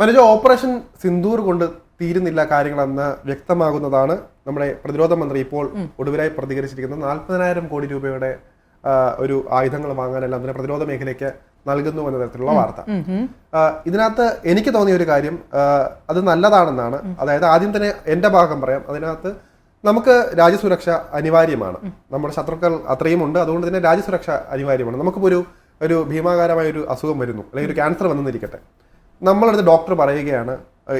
Manoj operation Sindoor കൊണ്ട് തീരുന്നില്ല കാര്യങ്ങളെന്ന് വ്യക്തമാകുന്നതാണ് നമ്മുടെ പ്രതിരോധ മന്ത്രി ഇപ്പോൾ ഒടുവിലായി പ്രതികരിച്ചിരിക്കുന്നത്. നാൽപ്പതിനായിരം കോടി രൂപയുടെ ഒരു ആയുധങ്ങൾ വാങ്ങാനെല്ലാം തന്നെ പ്രതിരോധ മേഖലയ്ക്ക് നൽകുന്നു എന്ന തരത്തിലുള്ള വാർത്ത. ഇതിനകത്ത് എനിക്ക് തോന്നിയ ഒരു കാര്യം അത് നല്ലതാണെന്നാണ്. അതായത് ആദ്യം തന്നെ എന്റെ ഭാഗം പറയാം. അതിനകത്ത് നമുക്ക് രാജ്യസുരക്ഷ അനിവാര്യമാണ്. നമ്മുടെ ശത്രുക്കൾ അത്രയും ഉണ്ട്. അതുകൊണ്ട് തന്നെ രാജ്യസുരക്ഷ അനിവാര്യമാണ്. നമുക്കിപ്പോൾ ഒരു ഒരു ഭീമാകാരമായ ഒരു അസുഖം വരുന്നു. അല്ലെങ്കിൽ ഒരു ക്യാൻസർ വന്നെന്നിരിക്കട്ടെ നമ്മളടുത്ത് ഡോക്ടർ പറയുകയാണ്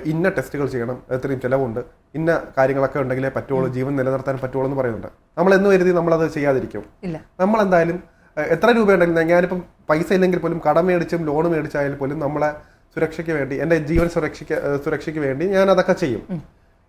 ഇന്ന ടെസ്റ്റുകൾ ചെയ്യണം ഇത്രയും ചിലവുണ്ട് ഇന്ന കാര്യങ്ങളൊക്കെ ഉണ്ടെങ്കിലേ പറ്റുള്ളൂ ജീവൻ നിലനിർത്താൻ പറ്റുള്ളൂ എന്ന് പറയുന്നുണ്ട്. നമ്മൾ എന്ന് കരുതി നമ്മളത് ചെയ്യാതിരിക്കും. ഇല്ല. നമ്മൾ എന്തായാലും എത്ര രൂപ ഉണ്ടെങ്കിലും ഞാനിപ്പം പൈസ ഇല്ലെങ്കിൽ പോലും കടം മേടിച്ചും ലോൺ മേടിച്ചായാലും പോലും നമ്മളെ സുരക്ഷയ്ക്ക് വേണ്ടി എന്റെ ജീവൻ സുരക്ഷയ്ക്ക് സുരക്ഷയ്ക്ക് വേണ്ടി ഞാൻ അതൊക്കെ ചെയ്യും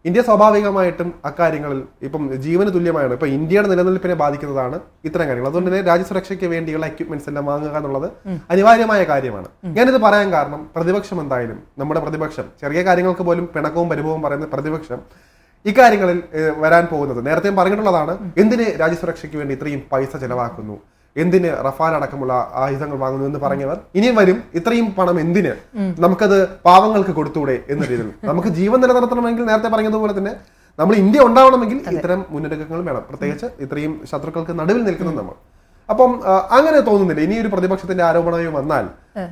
ഇന്ത്യ സ്വാഭാവികമായിട്ടും അക്കാര്യങ്ങളിൽ ഇപ്പം ജീവന് തുല്യമാണ് ഇപ്പൊ ഇന്ത്യയുടെ നിലനിൽപ്പിനെ ബാധിക്കുന്നതാണ് ഇത്തരം കാര്യങ്ങൾ. അതുകൊണ്ട് തന്നെ രാജ്യസുരക്ഷയ്ക്ക് വേണ്ടിയുള്ള എക്യുപ്മെന്റ്സ് എല്ലാം വാങ്ങുക എന്നുള്ളത് അനിവാര്യമായ കാര്യമാണ്. ഞാനിത് പറയാൻ കാരണം പ്രതിപക്ഷം എന്തായാലും നമ്മുടെ പ്രതിപക്ഷം ചെറിയ കാര്യങ്ങൾക്ക് പോലും പിണക്കവും പരിഭവവും പറയുന്ന പ്രതിപക്ഷം ഇക്കാര്യങ്ങളിൽ വരാൻ പോകുന്നത് നേരത്തെ പറഞ്ഞിട്ടുള്ളതാണ് എന്തിന് രാജ്യസുരക്ഷയ്ക്ക് വേണ്ടി ഇത്രയും പൈസ ചെലവാക്കുന്നു? എന്തിന് റഫാൽ അടക്കമുള്ള ആയുധങ്ങൾ വാങ്ങുന്നു എന്ന് പറഞ്ഞവർ ഇനിയും വരും ഇത്രയും പണം എന്തിന്? നമുക്കത് പാവങ്ങൾക്ക് കൊടുത്തൂടെ എന്ന രീതിയിൽ. നമുക്ക് ജീവൻ നിലനിർത്തണമെങ്കിൽ നേരത്തെ പറഞ്ഞതുപോലെ തന്നെ നമ്മൾ ഇന്ത്യ ഉണ്ടാവണമെങ്കിൽ ഇത്തരം മുന്നൊരുക്കങ്ങൾ വേണം. പ്രത്യേകിച്ച് ഇത്രയും ശത്രുക്കൾക്ക് നടുവിൽ നിൽക്കുന്നത് നമ്മൾ. അപ്പം അങ്ങനെ തോന്നുന്നില്ല. ഇനി ഒരു പ്രതിപക്ഷത്തിന്റെ ആരോപണമായി വന്നാൽ.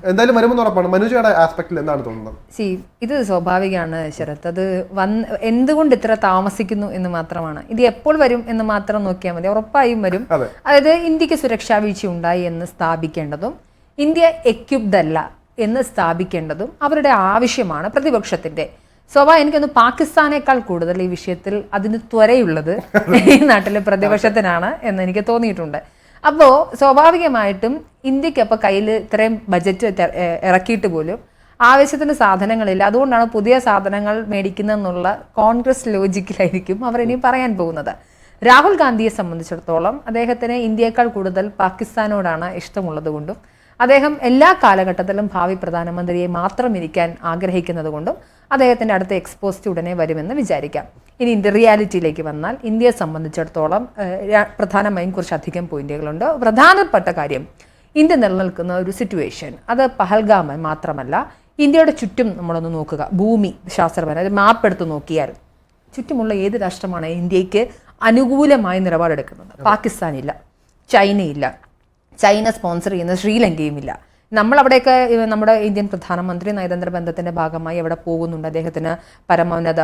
എന്തായാലും വരുമെന്ന് ഉറപ്പാണ്. മനുഷ്യയുടെ ആസ്പെക്ടിൽ എന്താണ് തോന്നുന്നത്? സി ഇത് സ്വാഭാവികമാണ് ശരത്. അത് വന്ന് എന്തുകൊണ്ട് ഇത്ര താമസിക്കുന്നു എന്ന് മാത്രമാണ്? ഇത് എപ്പോൾ വരും എന്ന് മാത്രം നോക്കിയാൽ മതി. ഉറപ്പായും വരും. അതായത് ഇന്ത്യയ്ക്ക് സുരക്ഷാ വീഴ്ച ഉണ്ടായി എന്ന് സ്ഥാപിക്കേണ്ടതും ഇന്ത്യ എക്യുപ്ഡ് അല്ല എന്ന് സ്ഥാപിക്കേണ്ടതും അവരുടെ ആവശ്യമാണ് പ്രതിപക്ഷത്തിന്റെ. സ്വഭാവം എനിക്കൊന്ന് പാകിസ്ഥാനേക്കാൾ കൂടുതൽ ഈ വിഷയത്തിൽ അതിന് ത്വരയുള്ളത് ഈ നാട്ടിലെ പ്രതിപക്ഷത്തിനാണ് എന്ന് എനിക്ക് തോന്നിയിട്ടുണ്ട്. അപ്പോൾ സ്വാഭാവികമായിട്ടും ഇന്ത്യയ്ക്ക് അപ്പോൾ കയ്യിൽ ഇത്രയും ബജറ്റ് ഇറക്കിയിട്ട് പോലും ആവശ്യത്തിന് സാധനങ്ങളില്ല. അതുകൊണ്ടാണ് പുതിയ സാധനങ്ങൾ മേടിക്കുന്നതെന്നുള്ള കോൺഗ്രസ് ലോജിക്കിലായിരിക്കും അവർ ഇനി പറയാൻ പോകുന്നത്. രാഹുൽ ഗാന്ധിയെ സംബന്ധിച്ചിടത്തോളം അദ്ദേഹത്തിന് ഇന്ത്യയേക്കാൾ കൂടുതൽ പാകിസ്ഥാനോടാണ് ഇഷ്ടമുള്ളത് കൊണ്ടും അദ്ദേഹം എല്ലാ കാലഘട്ടത്തിലും ഭാവി പ്രധാനമന്ത്രിയെ മാത്രം ഇരിക്കാൻ ആഗ്രഹിക്കുന്നത് കൊണ്ടും അദ്ദേഹത്തിന്റെ അടുത്ത എക്സ്പോസ്റ്റ് ഉടനെ വരുമെന്ന് വിചാരിക്കാം. ഇനി ഇന്ത്യ റിയാലിറ്റിയിലേക്ക് വന്നാൽ ഇന്ത്യയെ സംബന്ധിച്ചിടത്തോളം പ്രധാനമായും കുറച്ച് പ്രധാനമായും കുറച്ചധികം പോയിന്റുകളുണ്ട്. പ്രധാനപ്പെട്ട കാര്യം ഇന്ത്യ നിലനിൽക്കുന്ന ഒരു സിറ്റുവേഷൻ അത് പഹൽഗാമ മാത്രമല്ല ഇന്ത്യയുടെ ചുറ്റും നമ്മളൊന്ന് നോക്കുക. ഭൂമി ശാസ്ത്രപരം മാപ്പ് എടുത്ത് നോക്കിയാൽ ചുറ്റുമുള്ള ഏത് രാഷ്ട്രമാണ് ഇന്ത്യയ്ക്ക് അനുകൂലമായ നിലപാടെടുക്കുന്നത്? പാകിസ്ഥാനില്ല ചൈനയില്ല ചൈന സ്പോൺസർ ചെയ്യുന്ന ശ്രീലങ്കയും ഇല്ല നമ്മൾ അവിടെയൊക്കെ നമ്മുടെ ഇന്ത്യൻ പ്രധാനമന്ത്രി നയതന്ത്ര ബന്ധത്തിന്റെ ഭാഗമായി അവിടെ പോകുന്നുണ്ട്. അദ്ദേഹത്തിന് പരമോന്നത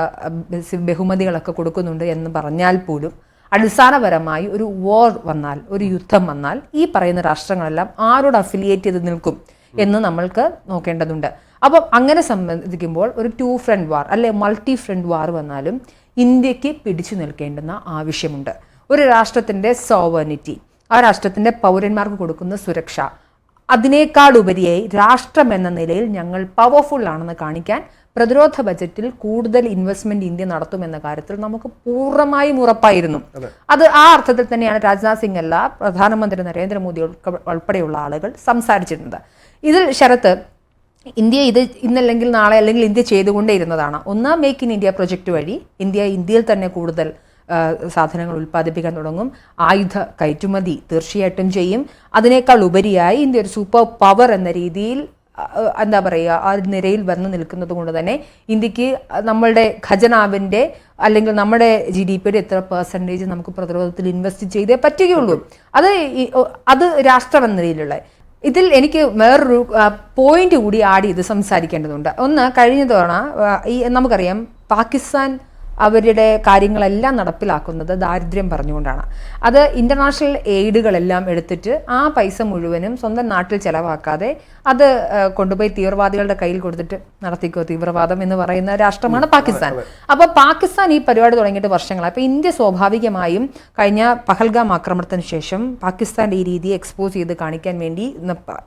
ബഹുമതികളൊക്കെ കൊടുക്കുന്നുണ്ട് എന്ന് പറഞ്ഞാൽ പോലും അടിസ്ഥാനപരമായി ഒരു വോർ വന്നാൽ ഒരു യുദ്ധം വന്നാൽ ഈ പറയുന്ന രാഷ്ട്രങ്ങളെല്ലാം ആരോട് അഫിലിയേറ്റ് ചെയ്ത് നിൽക്കും എന്ന് നമ്മൾക്ക് നോക്കേണ്ടതുണ്ട്. അപ്പം അങ്ങനെ സംബന്ധിക്കുമ്പോൾ ഒരു ടു ഫ്രണ്ട് വാർ അല്ലെ മൾട്ടി ഫ്രണ്ട് വാർ വന്നാലും ഇന്ത്യയ്ക്ക് പിടിച്ചു നിൽക്കേണ്ടുന്ന ആവശ്യമുണ്ട്. ഒരു രാഷ്ട്രത്തിന്റെ സോവർണിറ്റി ആ രാഷ്ട്രത്തിന്റെ പൗരന്മാർക്ക് കൊടുക്കുന്ന സുരക്ഷ അതിനേക്കാൾ ഉപരിയായി രാഷ്ട്രം എന്ന നിലയിൽ ഞങ്ങൾ പവർഫുൾ ആണെന്ന് കാണിക്കാൻ പ്രതിരോധ ബജറ്റിൽ കൂടുതൽ ഇൻവെസ്റ്റ്മെന്റ് ഇന്ത്യ നടത്തുമെന്ന കാര്യത്തിൽ നമുക്ക് പൂർണമായും ഉറപ്പായിരുന്നു. അത്. ആ അർത്ഥത്തിൽ തന്നെയാണ് രാജ്നാഥ് സിംഗ് അല്ല പ്രധാനമന്ത്രി നരേന്ദ്രമോദി ഉൾപ്പെടെയുള്ള ആളുകൾ സംസാരിച്ചിരുന്നത്. ഇതിൽ ശരത്ത് ഇന്ത്യ ഇത് ഇന്നല്ലെങ്കിൽ നാളെ അല്ലെങ്കിൽ ഇന്ത്യ ചെയ്തുകൊണ്ടേയിരുന്നതാണ്. ഒന്ന് മേക്ക് ഇൻ ഇന്ത്യ പ്രൊജക്ട് വഴി ഇന്ത്യ ഇന്ത്യയിൽ തന്നെ കൂടുതൽ സാധനങ്ങൾ ഉൽപ്പാദിപ്പിക്കാൻ തുടങ്ങും. ആയുധ കയറ്റുമതി തീർച്ചയായിട്ടും ചെയ്യും. അതിനേക്കാൾ ഉപരിയായി ഇന്ത്യ ഒരു സൂപ്പർ പവർ എന്ന രീതിയിൽ എന്താ പറയുക ആ നിരയിൽ വന്ന് നിൽക്കുന്നത് കൊണ്ട് തന്നെ ഇന്ത്യയ്ക്ക് നമ്മളുടെ ഖജനാവിന്റെ അല്ലെങ്കിൽ നമ്മുടെ ജി ഡി പിയുടെ എത്ര പെർസെന്റേജ് നമുക്ക് പ്രതിരോധത്തിൽ ഇൻവെസ്റ്റ് ചെയ്തേ പറ്റുകയുള്ളൂ. അത് അത് രാഷ്ട്രം എന്ന നിലയിലുള്ള. ഇതിൽ എനിക്ക് വേറൊരു പോയിന്റ് കൂടി ആഡ് ചെയ്ത് സംസാരിക്കേണ്ടതുണ്ട്. ഒന്ന് കഴിഞ്ഞ തവണ ഈ നമുക്കറിയാം പാകിസ്ഥാൻ അവരുടെ കാര്യങ്ങളെല്ലാം നടപ്പിലാക്കുന്നത് ദാരിദ്ര്യം പറഞ്ഞുകൊണ്ടാണ്. അത് ഇന്റർനാഷണൽ എയ്ഡുകളെല്ലാം എടുത്തിട്ട് ആ പൈസ മുഴുവനും സ്വന്തം നാട്ടിൽ ചെലവാക്കാതെ അത് കൊണ്ടുപോയി തീവ്രവാദികളുടെ കയ്യിൽ കൊടുത്തിട്ട് നടത്തിക്കോ തീവ്രവാദം എന്ന് പറയുന്ന രാഷ്ട്രമാണ് പാകിസ്ഥാൻ. അപ്പൊ പാകിസ്ഥാൻ ഈ പരിപാടി തുടങ്ങിയിട്ട് വർഷങ്ങളായി. അപ്പൊ ഇന്ത്യ സ്വാഭാവികമായും കഴിഞ്ഞ പഹൽഗാം ആക്രമണത്തിന് ശേഷം പാകിസ്ഥാന്റെ ഈ രീതി എക്സ്പോസ് ചെയ്ത് കാണിക്കാൻ വേണ്ടി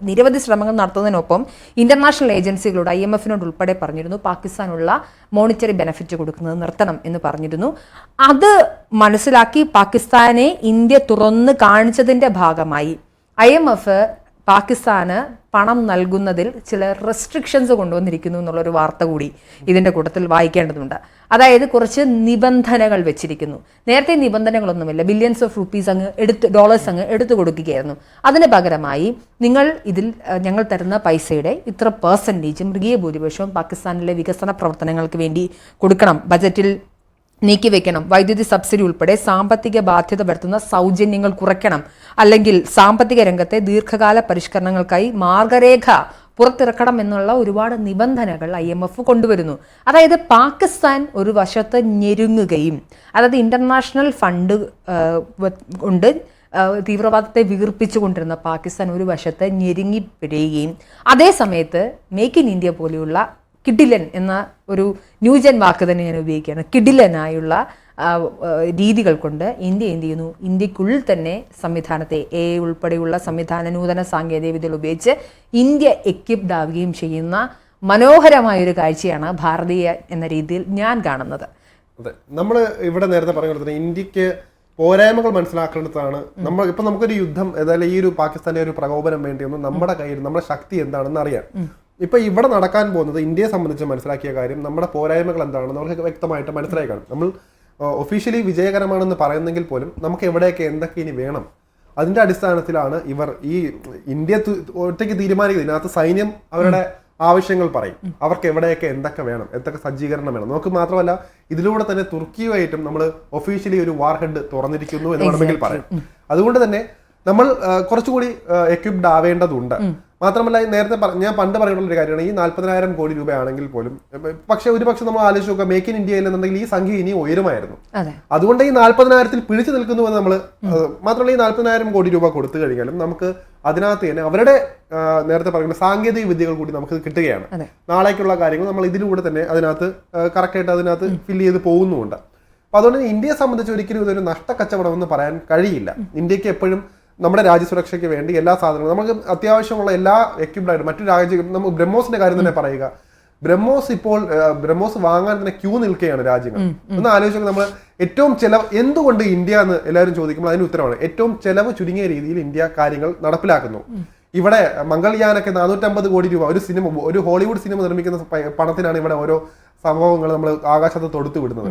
നിരവധി ശ്രമങ്ങൾ നടത്തുന്നതിനൊപ്പം ഇന്റർനാഷണൽ ഏജൻസികളോട് ഐ എം എഫിനോട് ഉൾപ്പെടെ പറഞ്ഞിരുന്നു പാകിസ്ഥാനുള്ള മോണിറ്ററി ബെനിഫിറ്റ് കൊടുക്കുന്നത് നിർത്തണം. എന്ന് പറഞ്ഞിരുന്നു. അത് മനസ്സിലാക്കി പാകിസ്ഥാനെ ഇന്ത്യ തുറന്ന് കാണിച്ചതിന്റെ ഭാഗമായി. ഐ എം എഫ് പാകിസ്ഥാന് പണം നൽകുന്നതിൽ ചില റെസ്ട്രിക്ഷൻസ് കൊണ്ടുവന്നിരിക്കുന്നു എന്നുള്ളൊരു വാർത്ത കൂടി ഇതിന്റെ കൂട്ടത്തിൽ വായിക്കേണ്ടതുണ്ട്. അതായത് കുറച്ച് നിബന്ധനകൾ വെച്ചിരിക്കുന്നു. നേരത്തെ നിബന്ധനകളൊന്നുമില്ല. ബില്യൻസ് ഓഫ് റുപ്പീസ് അങ്ങ് എടുത്ത് ഡോളേഴ്സ് അങ്ങ് എടുത്തു കൊടുക്കുകയായിരുന്നു. അതിന് പകരമായി നിങ്ങൾ ഇതിൽ ഞങ്ങൾ തരുന്ന പൈസയുടെ ഇത്ര പേഴ്സന്റേജ് മൃഗീയ ഭൂരിപക്ഷവും പാകിസ്ഥാനിലെ വികസന പ്രവർത്തനങ്ങൾക്ക് വേണ്ടി കൊടുക്കണം. ബജറ്റിൽ നീക്കിവെക്കണം വൈദ്യുതി സബ്സിഡി ഉൾപ്പെടെ സാമ്പത്തിക ബാധ്യത വരുത്തുന്ന സൗജന്യങ്ങൾ കുറയ്ക്കണം. അല്ലെങ്കിൽ സാമ്പത്തിക രംഗത്തെ ദീർഘകാല പരിഷ്കരണങ്ങൾക്കായി മാർഗരേഖ പുറത്തിറക്കണം എന്നുള്ള ഒരുപാട് നിബന്ധനകൾ ഐ എം എഫ് കൊണ്ടുവരുന്നു. അതായത് പാകിസ്ഥാൻ ഒരു വശത്ത് ഞെരുങ്ങുകയും അതായത് ഇന്റർനാഷണൽ ഫണ്ട് കൊണ്ട് തീവ്രവാദത്തെ വീർപ്പിച്ചുകൊണ്ടിരുന്ന പാകിസ്ഥാൻ ഒരു വശത്ത് ഞെരുങ്ങിപ്പിഴയുകയും അതേ സമയത്ത് മേക്ക് ഇൻ ഇന്ത്യ പോലെയുള്ള കിഡിലൻ എന്ന ഒരു ന്യൂജൻ വാക്ക് തന്നെ ഞാൻ ഉപയോഗിക്കുകയാണ്. ആ, രീതികൾ കൊണ്ട് ഇന്ത്യ എന്ത് ചെയ്യുന്നു? ഇന്ത്യക്കുള്ളിൽ തന്നെ സംവിധാനത്തെ എ ഉൾപ്പെടെയുള്ള സംവിധാന നൂതന സാങ്കേതിക വിദ്യകൾ ഉപയോഗിച്ച് ഇന്ത്യ എക്യുപ്ഡ് ആവുകയും ചെയ്യുന്ന മനോഹരമായൊരു കാഴ്ചയാണ് ഭാരതീയ എന്ന രീതിയിൽ ഞാൻ കാണുന്നത്. അതെ. നമ്മൾ ഇവിടെ നേരത്തെ പറഞ്ഞ പോലെ തന്നെ ഇന്ത്യയ്ക്ക് പോരായ്മകൾ മനസ്സിലാക്കേണ്ടതാണ്. നമ്മൾ ഇപ്പൊ നമുക്കൊരു യുദ്ധം ഏതായാലും ഈ ഒരു പാകിസ്ഥാന്റെ ഒരു പ്രകോപനം വേണ്ടിയൊന്നും നമ്മുടെ കയ്യിൽ നമ്മുടെ ശക്തി എന്താണെന്ന് അറിയാം. ഇപ്പൊ ഇവിടെ നടക്കാൻ പോകുന്നത് ഇന്ത്യയെ സംബന്ധിച്ച് മനസ്സിലാക്കിയ കാര്യം നമ്മുടെ പോരായ്മകൾ എന്താണെന്ന് അവർക്ക് വ്യക്തമായിട്ട് മനസ്സിലായി കാണും. നമ്മൾ ഒഫീഷ്യലി വിജയകരമാണെന്ന് പറയുന്നെങ്കിൽ പോലും നമുക്ക് എവിടെയൊക്കെ എന്തൊക്കെ ഇനി വേണം? അതിന്റെ അടിസ്ഥാനത്തിലാണ് ഇവർ ഈ ഇന്ത്യ ഒറ്റയ്ക്ക് തീരുമാനിക്കുന്നത് ഇതിനകത്ത് സൈന്യം അവരുടെ ആവശ്യങ്ങൾ പറയും. അവർക്ക് എവിടെയൊക്കെ എന്തൊക്കെ വേണം? എന്തൊക്കെ സജ്ജീകരണം വേണം? നമുക്ക് മാത്രമല്ല ഇതിലൂടെ തന്നെ തുർക്കിയുമായിട്ടും നമ്മൾ ഒഫീഷ്യലി ഒരു വാർ ഹെഡ് തുറന്നിരിക്കുന്നു എന്ന് വേണമെങ്കിൽ പറയാം. അതുകൊണ്ട് തന്നെ നമ്മൾ കുറച്ചുകൂടി എക്വിപ്ഡ് ആവേണ്ടതുണ്ട്. മാത്രമല്ല നേരത്തെ ഞാൻ പണ്ട് പറഞ്ഞിട്ടുള്ള ഒരു കാര്യമാണ് ഈ നാല്പതിനായിരം കോടി രൂപയാണെങ്കിൽ പോലും പക്ഷെ ഒരു പക്ഷെ നമ്മൾ ആലോചിച്ച് നോക്കുക മേക്ക് ഇൻ ഇന്ത്യ ഇല്ലെന്നുണ്ടെങ്കിൽ ഈ സംഖ്യ ഇനി ഉയരുമായിരുന്നു. അതുകൊണ്ട് ഈ നാല്പതിനായിരത്തിൽ പിടിച്ചു നിൽക്കുന്നു എന്ന് നമ്മൾ മാത്രമല്ല ഈ നാല്പതിനായിരം കോടി രൂപ കൊടുത്തു കഴിഞ്ഞാലും നമുക്ക് അതിനകത്ത് തന്നെ അവരുടെ നേരത്തെ പറയുന്ന സാങ്കേതിക വിദ്യകൾ കൂടി നമുക്ക് കിട്ടുകയാണ്. നാളേക്കുള്ള കാര്യങ്ങൾ നമ്മൾ ഇതിലൂടെ തന്നെ അതിനകത്ത് കറക്റ്റായിട്ട് അതിനകത്ത് ഫില്ല് ചെയ്ത് പോകുന്നുമുണ്ട്. അപ്പൊ അതുകൊണ്ട് ഇന്ത്യയെ സംബന്ധിച്ച് ഒരിക്കലും ഇതൊരു നഷ്ടക്കച്ചവടം എന്ന് പറയാൻ കഴിയില്ല. ഇന്ത്യയ്ക്ക് എപ്പോഴും നമ്മുടെ രാജ്യസുരക്ഷയ്ക്ക് വേണ്ടി എല്ലാ സാധനങ്ങളും നമുക്ക് അത്യാവശ്യമുള്ള എല്ലാ എക്യുപ്ഡ് മറ്റു രാജ്യ നമുക്ക് ബ്രഹ്മോസിന്റെ കാര്യം തന്നെ പറയുക. ബ്രഹ്മോസ് ഇപ്പോൾ ബ്രഹ്മോസ് വാങ്ങാൻ തന്നെ ക്യൂ നിൽക്കുകയാണ് രാജ്യങ്ങൾ. ഒന്ന് ആലോചിച്ചാൽ നമ്മൾ ഏറ്റവും ചെലവ് എന്തുകൊണ്ട് ഇന്ത്യ എന്ന് എല്ലാവരും ചോദിക്കുമ്പോൾ അതിന് ഉത്തരമാണ്. ഏറ്റവും ചെലവ് ചുരുങ്ങിയ രീതിയിൽ ഇന്ത്യ കാര്യങ്ങൾ നടപ്പിലാക്കുന്നു. ഇവിടെ മംഗൾയാനൊക്കെ നാനൂറ്റമ്പത് കോടി രൂപ ഒരു സിനിമ ഒരു ഹോളിവുഡ് സിനിമ നിർമ്മിക്കുന്ന പണത്തിനാണ് ഇവിടെ ഓരോ സംഭവങ്ങൾ നമ്മൾ ആകാശത്ത് തൊടുത്തു വിടുന്നത്.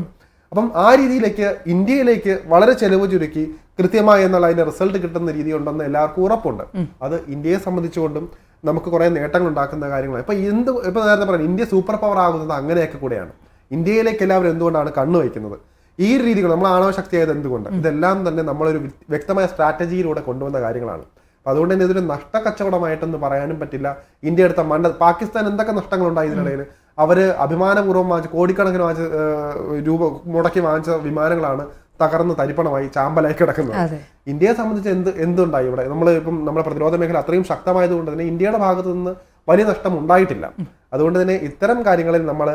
അപ്പം ആ രീതിയിലേക്ക് ഇന്ത്യയിലേക്ക് വളരെ ചെലവ് ചുരുക്കി കൃത്യമായി എന്നുള്ള അതിന്റെ റിസൾട്ട് കിട്ടുന്ന രീതി ഉണ്ടെന്ന് എല്ലാവർക്കും ഉറപ്പുണ്ട്. അത് ഇന്ത്യയെ സംബന്ധിച്ചുകൊണ്ടും നമുക്ക് കുറെ നേട്ടങ്ങൾ ഉണ്ടാക്കുന്ന കാര്യങ്ങളാണ്. ഇപ്പൊ എന്ത് ഇപ്പൊ നേരത്തെ പറഞ്ഞു ഇന്ത്യ സൂപ്പർ പവർ ആകുന്നത് അങ്ങനെയൊക്കെ കൂടെയാണ്. ഇന്ത്യയിലേക്ക് എല്ലാവരും എന്തുകൊണ്ടാണ് കണ്ണു വയ്ക്കുന്നത്? ഈ രീതികൾ നമ്മൾ ആണവ ശക്തിയായത് എന്തുകൊണ്ട്? ഇതെല്ലാം തന്നെ നമ്മളൊരു വ്യ- വ്യക്തമായ സ്ട്രാറ്റജിയിലൂടെ കൊണ്ടുവന്ന കാര്യങ്ങളാണ്. അതുകൊണ്ട് തന്നെ ഇതൊരു നഷ്ടക്കച്ചവടമായിട്ടൊന്നും പറയാനും പറ്റില്ല. ഇന്ത്യ എടുത്ത മണ്ട പാകിസ്ഥാൻ എന്തൊക്കെ നഷ്ടങ്ങളുണ്ടായി ഇതിനിടയിൽ? അവർ അഭിമാനപൂർവം വാങ്ങിച്ച കോടിക്കണക്കിന് വാങ്ങിച്ച രൂപ മുടക്കി വാങ്ങിച്ച വിമാനങ്ങളാണ് തകർന്ന് തരിപ്പണമായി ചാമ്പലായി കിടക്കുന്നത്. ഇന്ത്യയെ സംബന്ധിച്ച് എന്ത് എന്തുണ്ടായി ഇവിടെ? നമ്മൾ ഇപ്പം നമ്മുടെ പ്രതിരോധ മേഖല അത്രയും ശക്തമായതുകൊണ്ട് തന്നെ ഇന്ത്യയുടെ ഭാഗത്തു നിന്ന് വലിയ നഷ്ടം ഉണ്ടായിട്ടില്ല. അതുകൊണ്ട് തന്നെ ഇത്തരം കാര്യങ്ങളിൽ നമ്മൾ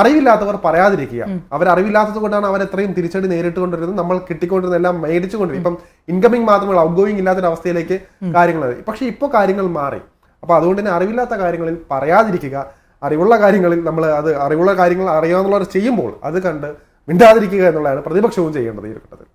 അറിവില്ലാത്തവർ പറയാതിരിക്കുക. അവർ അറിവില്ലാത്തത് കൊണ്ടാണ് അവർ എത്രയും തിരിച്ചടി നേരിട്ടുകൊണ്ടിരുന്നത് നമ്മൾ കിട്ടിക്കൊണ്ടിരുന്ന എല്ലാം മേടിച്ചുകൊണ്ടിരുന്നത് ഇപ്പം ഇൻകമിങ് മാത്രമല്ല ഔട്ട് ഗോയിങ് ഇല്ലാത്തൊരു അവസ്ഥയിലേക്ക് കാര്യങ്ങൾ പക്ഷെ ഇപ്പോൾ കാര്യങ്ങൾ മാറി. അപ്പൊ അതുകൊണ്ട് തന്നെ അറിവില്ലാത്ത കാര്യങ്ങളിൽ പറയാതിരിക്കുക. അറിവുള്ള കാര്യങ്ങളിൽ നമ്മൾ അത് അറിവുള്ള കാര്യങ്ങൾ അറിയാവുന്നവർ ചെയ്യുമ്പോൾ അത് കണ്ട് മിണ്ടാതിരിക്കുക എന്നുള്ളതാണ് പ്രതിപക്ഷവും ചെയ്യേണ്ടത് ഈ ഘട്ടത്തിൽ.